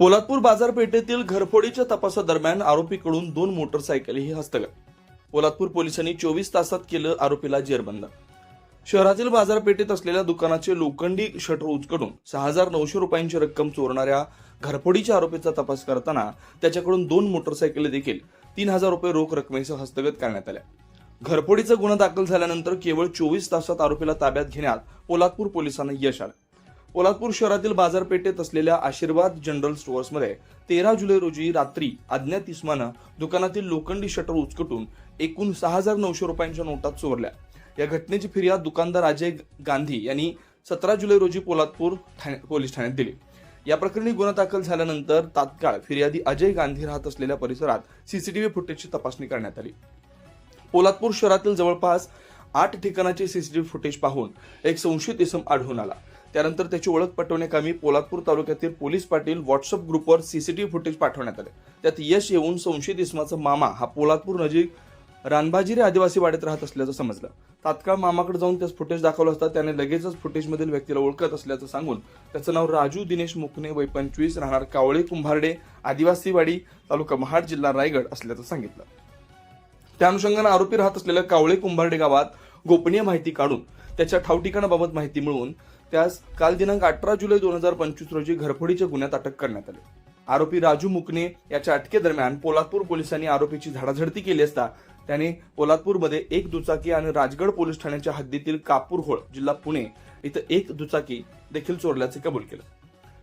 पोलादपूर बाजारपेठेतील घरफोडीच्या तपासादरम्यान आरोपीकडून दोन मोटरसायकलही हस्तगत. पोलादपूर पोलिसांनी चोवीस तासात केलं आरोपीला जेरबंद. शहरातील बाजारपेठेत असलेल्या दुकानाचे लोखंडी शटर उचकडून सहा हजार नऊशे रुपयांची रक्कम चोरणाऱ्या घरफोडीच्या आरोपीचा तपास करताना त्याच्याकडून दोन मोटरसायकल देखील तीन हजार रुपये रोख रकमेसह हस्तगत करण्यात आल्या. घरफोडीचा गुन्हा दाखल झाल्यानंतर केवळ चोवीस तासात आरोपीला ताब्यात घेण्यात पोलादपूर पोलिसांना यश आलं. पोलादपूर शहरातील बाजारपेठेत असलेल्या आशीर्वाद जनरल स्टोअर्समध्ये तेरा जुलै रोजी रात्री अज्ञात इस्मानं दुकानातील लोखंडी शटर उचकटून एकूण सहा हजार नऊशे रुपयांच्या नोटा चोरल्या. या घटनेची फिर्याद दुकानदार अजय गांधी यांनी सतरा जुलै रोजी पोलादपूर ठाणे- पोलीस ठाण्यात दिली. या प्रकरणी गुन्हा दाखल झाल्यानंतर तात्काळ फिर्यादी अजय गांधी राहत असलेल्या परिसरात सीसीटीव्ही फुटेजची तपासणी करण्यात आली. पोलादपूर शहरातील जवळपास आठ ठिकाणाचे सीसीटीव्ही फुटेज पाहून एक संशयित इसम आढळून आला. त्यानंतर त्याची ओळख पटवण्याकामी पोलादपूर तालुक्यातील पोलीस पाटील व्हॉट्सअप ग्रुपवर सीसीटीव्ही फुटेज पाठवण्यात आले. त्यात यश येऊन संशयित इस्माचा मामा हा पोलादपूर नजीक रानबाजीरे आदिवासी वाड्यात राहत असल्याचं समजलं. तात्काळ मामाकडे जाऊन त्याच फुटेज दाखवलं असता त्याने लगेचच फुटेजमधील व्यक्तीला ओळखत असल्याचं सांगून त्याचं नाव राजू दिनेश मुकणे वय पंचवीस राहणार कावळे कुंभारडे आदिवासीवाडी तालुका महाड जिल्हा रायगड असल्याचं सांगितलं. त्या अनुषंगानं आरोपी राहत असलेल्या कावळे कुंभारडे गावात गोपनीय माहिती काढून त्याच्या ठावठिकाणाबाबत माहिती मिळवून त्यास काल दिनांक अठरा जुलै दोन हजार पंचवीस रोजी घरफोडीच्या गुन्ह्यात अटक करण्यात आली. आरोपी राजू मुकणे याच्या अटकेदरम्यान पोलादपूर पोलिसांनी आरोपीची झाडाझडती केली असता त्याने पोलादपूरमध्ये एक दुचाकी आणि राजगड पोलीस ठाण्याच्या हद्दीतील कापूरहोळ जिल्हा पुणे इथं एक दुचाकी देखील चोरल्याचे कबूल केलं.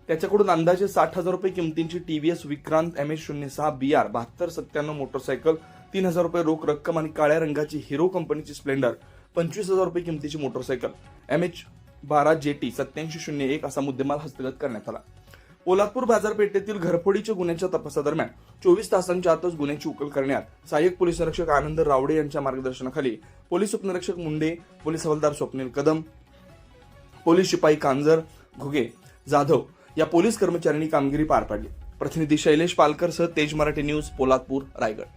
त्याच्याकडून अंदाजे साठ हजार रुपये किमतींची टीव्हीएस विक्रांत एम एच शून्य सहा बी आर बहात्तर सत्त्याण्णव मोटरसायकल तीन हजार रुपये रोख रक्कम आणि काळ्या रंगाची हिरो कंपनीची स्प्लेंडर पंचवीस हजार रुपये किमतीची मोटरसायकल एम एच बारा जे टी सत्याऐंशी शून्य एक असा मुद्देमाल हस्तगत करण्यात आला. पोलादपूर बाजारपेठेतील घरफोडीच्या गुन्ह्याच्या तपासादरम्यान चोवीस तासांच्या आतच गुन्ह्याची उकल करण्यात सहाय्यक पोलीस निरीक्षक आनंद रावडे यांच्या मार्गदर्शनाखाली पोलीस उपनिरीक्षक मुंडे पोलीस हवालदार स्वप्नील कदम पोलीस शिपाई कांजर घुगे जाधव या पोलीस कर्मचाऱ्यांनी कामगिरी पार पाडली. प्रतिनिधी शैलेश पालकर सह तेज मराठी न्यूज पोलादपूर रायगड.